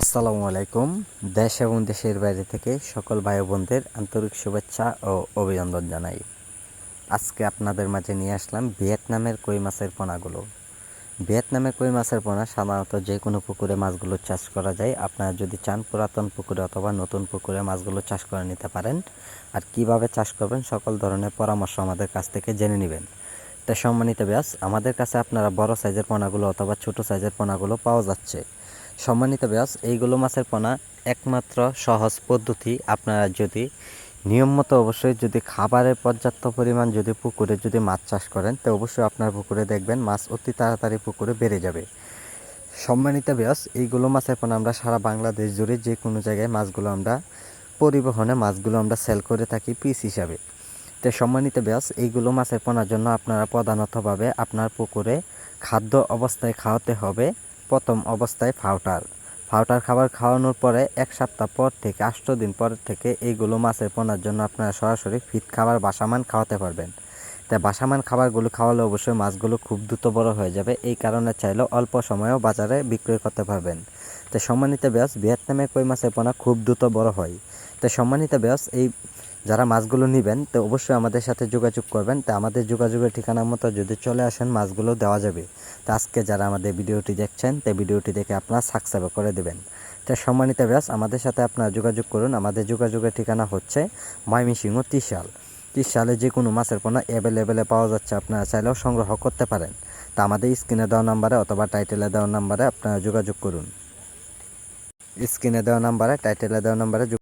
আসসালামু আলাইকুম। দেশ এবং দেশের বাইরে থেকে সকল ভাই বোনদের আন্তরিক শুভেচ্ছা ও অভিনন্দন জানাই। আজকে আপনাদের মাঝে নিয়ে আসলাম ভিয়েতনামের কই মাছের পোনাগুলো। ভিয়েতনামের কই মাছের পোনা সাধারণত যে কোনো পুকুরে মাছগুলো চাষ করা যায়। আপনারা যদি চান পুরাতন পুকুরে অথবা নতুন পুকুরে মাছগুলো চাষ করে নিতে পারেন। আর কীভাবে চাষ করবেন সকল ধরনের পরামর্শ আমাদের কাছ থেকে জেনে নেবেন। তা সম্মানিত ব্যাস আমাদের কাছে আপনারা বড় সাইজের পোনাগুলো অথবা ছোট সাইজের পোনাগুলো পাওয়া যাচ্ছে। সম্মানিত ব্যাস এইগুলো মাছের পোনা একমাত্র সহজ পদ্ধতি। আপনারা যদি নিয়ম মতো অবশ্যই যদি খাবারের পর্যাপ্ত পরিমাণ যদি পুকুরে যদি মাছ চাষ করেন, তো অবশ্যই আপনার পুকুরে দেখবেন মাছ অতি তাড়াতাড়ি পুকুরে বেড়ে যাবে। সম্মানিত ব্যাস এইগুলো মাছের পোনা আমরা সারা বাংলাদেশ জুড়ে যে কোনো জায়গায় মাছগুলো আমরা পরিবহনে মাছগুলো আমরা সেল করে থাকি পিস হিসাবে। তো সম্মানিত ব্যাস এইগুলো মাছের পোনার জন্য আপনারা প্রধানতভাবে আপনার পুকুরে খাদ্য অবস্থায় খাওয়াতে হবে। প্রথম অবস্থায় ফাউটার ফাউটার খাবার খাওয়ানোর পরে এক সপ্তাহ পর থেকে, আষ্ট দিন পর থেকে এইগুলো মাছের পোনার জন্য আপনারা সরাসরি ফিট খাবার বাসামান খাওয়াতে পারবেন। তাই বাসামান খাবারগুলো খাওয়ালে অবশ্যই মাছগুলো খুব দ্রুত বড় হয়ে যাবে। এই কারণে চাইলেও অল্প সময়েও বাজারে বিক্রয় করতে পারবেন। তো সম্মানিত ব্যাস ভিয়েতনামে কই মাছের পোনা খুব দ্রুত বড় হয়? তো সম্মানিত ব্যাস এই যারা মাছগুলো নেবেন, তো অবশ্যই আমাদের সাথে যোগাযোগ করবেন। তো আমাদের যোগাযোগের ঠিকানা মতো যদি চলে আসেন, মাছগুলো দেওয়া যাবে। তো আজকে যারা আমাদের ভিডিওটি দেখছেন, তো ভিডিওটি দেখে আপনারা সাবস্ক্রাইব করে দেবেন। তো সম্মানিত ব্যাস আমাদের সাথে আপনারা যোগাযোগ করুন। আমাদের যোগাযোগের ঠিকানা হচ্ছে ময়মনসিংহ ত্রিশাল। ত্রিশালে যে কোনো মাছের পোনা অ্যাভেলেবেলে পাওয়া যাচ্ছে, আপনারা চাইলেও সংগ্রহ করতে পারেন। তা আমাদের স্ক্রিনে দেওয়া নাম্বারে অথবা টাইটেলে দেওয়া নাম্বারে আপনারা যোগাযোগ করুন। স্ক্রিনে দেওয়া নাম্বারে টাইটেলে দেওয়া নাম্বারে